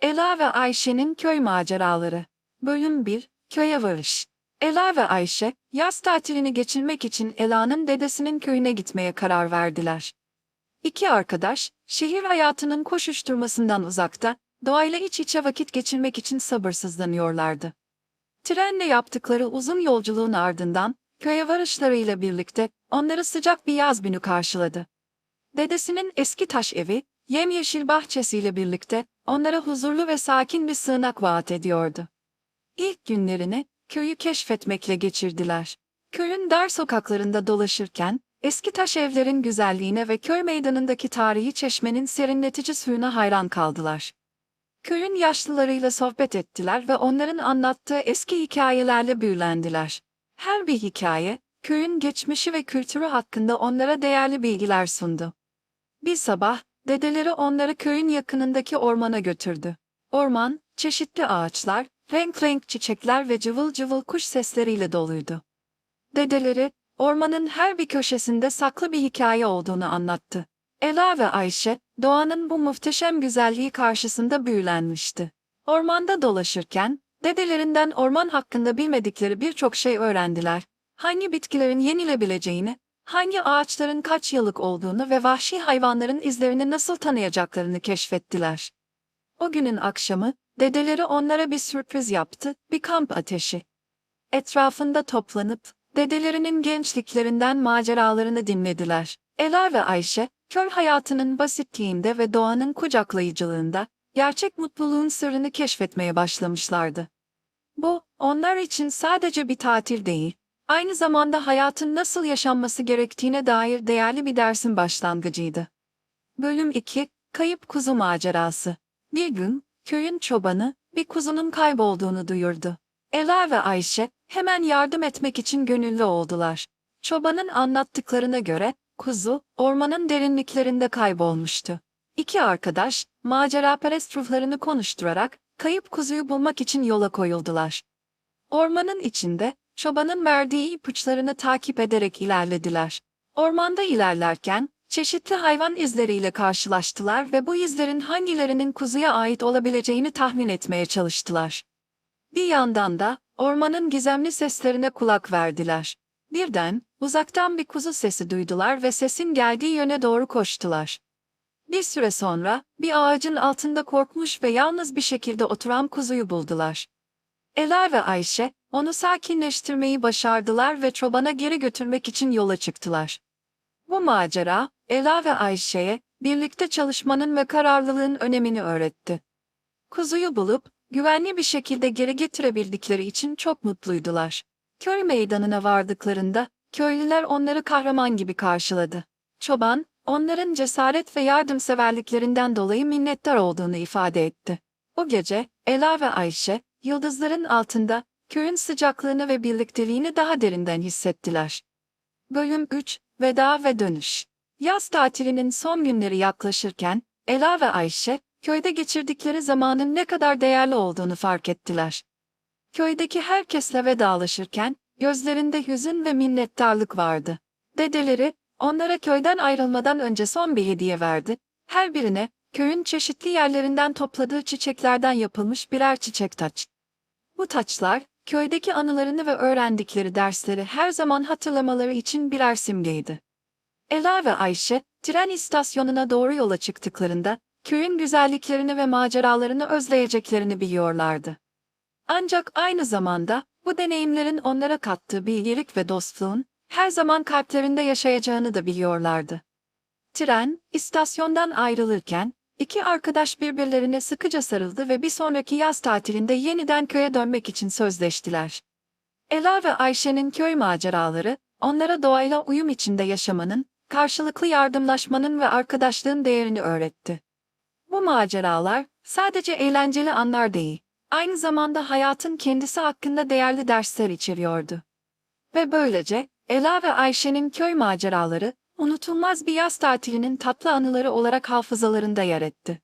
Ela ve Ayşe'nin köy maceraları. Bölüm 1. Köye varış. Ela ve Ayşe, yaz tatilini geçirmek için Ela'nın dedesinin köyüne gitmeye karar verdiler. İki arkadaş, şehir hayatının koşuşturmasından uzakta, doğayla iç içe vakit geçirmek için sabırsızlanıyorlardı. Trenle yaptıkları uzun yolculuğun ardından, köye varışlarıyla birlikte onları sıcak bir yaz günü karşıladı. Dedesinin eski taş evi, yemyeşil bahçesiyle birlikte onlara huzurlu ve sakin bir sığınak vaat ediyordu. İlk günlerini köyü keşfetmekle geçirdiler. Köyün dar sokaklarında dolaşırken eski taş evlerin güzelliğine ve köy meydanındaki tarihi çeşmenin serinletici suyuna hayran kaldılar. Köyün yaşlılarıyla sohbet ettiler ve onların anlattığı eski hikayelerle büyülendiler. Her bir hikaye, köyün geçmişi ve kültürü hakkında onlara değerli bilgiler sundu. Bir sabah, dedeleri onları köyün yakınındaki ormana götürdü. Orman, çeşitli ağaçlar, renk renk çiçekler ve cıvıl cıvıl kuş sesleriyle doluydu. Dedeleri, ormanın her bir köşesinde saklı bir hikaye olduğunu anlattı. Ela ve Ayşe, doğanın bu muhteşem güzelliği karşısında büyülenmişti. Ormanda dolaşırken, dedelerinden orman hakkında bilmedikleri birçok şey öğrendiler. Hangi bitkilerin yenilebileceğini, hangi ağaçların kaç yıllık olduğunu ve vahşi hayvanların izlerini nasıl tanıyacaklarını keşfettiler. O günün akşamı, dedeleri onlara bir sürpriz yaptı, bir kamp ateşi. Etrafında toplanıp, dedelerinin gençliklerinden maceralarını dinlediler. Ela ve Ayşe, köy hayatının basitliğinde ve doğanın kucaklayıcılığında, gerçek mutluluğun sırrını keşfetmeye başlamışlardı. Bu, onlar için sadece bir tatil değil, aynı zamanda hayatın nasıl yaşanması gerektiğine dair değerli bir dersin başlangıcıydı. Bölüm 2, Kayıp Kuzu Macerası Bir gün, köyün çobanı, bir kuzunun kaybolduğunu duyurdu. Ela ve Ayşe, hemen yardım etmek için gönüllü oldular. Çobanın anlattıklarına göre, kuzu, ormanın derinliklerinde kaybolmuştu. İki arkadaş, maceraperest ruhlarını konuşturarak, kayıp kuzuyu bulmak için yola koyuldular. Ormanın içinde, çobanın verdiği ipuçlarını takip ederek ilerlediler. Ormanda ilerlerken, çeşitli hayvan izleriyle karşılaştılar ve bu izlerin hangilerinin kuzuya ait olabileceğini tahmin etmeye çalıştılar. Bir yandan da, ormanın gizemli seslerine kulak verdiler. Birden, uzaktan bir kuzu sesi duydular ve sesin geldiği yöne doğru koştular. Bir süre sonra, bir ağacın altında korkmuş ve yalnız bir şekilde oturan kuzuyu buldular. Ela ve Ayşe, onu sakinleştirmeyi başardılar ve çobana geri götürmek için yola çıktılar. Bu macera, Ela ve Ayşe'ye, birlikte çalışmanın ve kararlılığın önemini öğretti. Kuzuyu bulup, güvenli bir şekilde geri getirebildikleri için çok mutluydular. Köy meydanına vardıklarında, köylüler onları kahraman gibi karşıladı. Çoban, onların cesaret ve yardımseverliklerinden dolayı minnettar olduğunu ifade etti. O gece, Ela ve Ayşe, yıldızların altında, köyün sıcaklığını ve birlikteliğini daha derinden hissettiler. Bölüm 3, Veda ve Dönüş Yaz tatilinin son günleri yaklaşırken, Ela ve Ayşe, köyde geçirdikleri zamanın ne kadar değerli olduğunu fark ettiler. Köydeki herkesle vedalaşırken, gözlerinde hüzün ve minnettarlık vardı. Dedeleri, onlara köyden ayrılmadan önce son bir hediye verdi. Her birine, köyün çeşitli yerlerinden topladığı çiçeklerden yapılmış birer çiçek taç. Bu taçlar, köydeki anılarını ve öğrendikleri dersleri her zaman hatırlamaları için birer simgeydi. Ela ve Ayşe, tren istasyonuna doğru yola çıktıklarında, köyün güzelliklerini ve maceralarını özleyeceklerini biliyorlardı. Ancak aynı zamanda, bu deneyimlerin onlara kattığı bilgelik ve dostluğun, her zaman kalplerinde yaşayacağını da biliyorlardı. Tren, istasyondan ayrılırken, iki arkadaş birbirlerine sıkıca sarıldı ve bir sonraki yaz tatilinde yeniden köye dönmek için sözleştiler. Ela ve Ayşe'nin köy maceraları, onlara doğayla uyum içinde yaşamanın, karşılıklı yardımlaşmanın ve arkadaşlığın değerini öğretti. Bu maceralar, sadece eğlenceli anlar değil, aynı zamanda hayatın kendisi hakkında değerli dersler içeriyordu. Ve böylece, Ela ve Ayşe'nin köy maceraları, unutulmaz bir yaz tatilinin tatlı anıları olarak hafızalarında yer etti.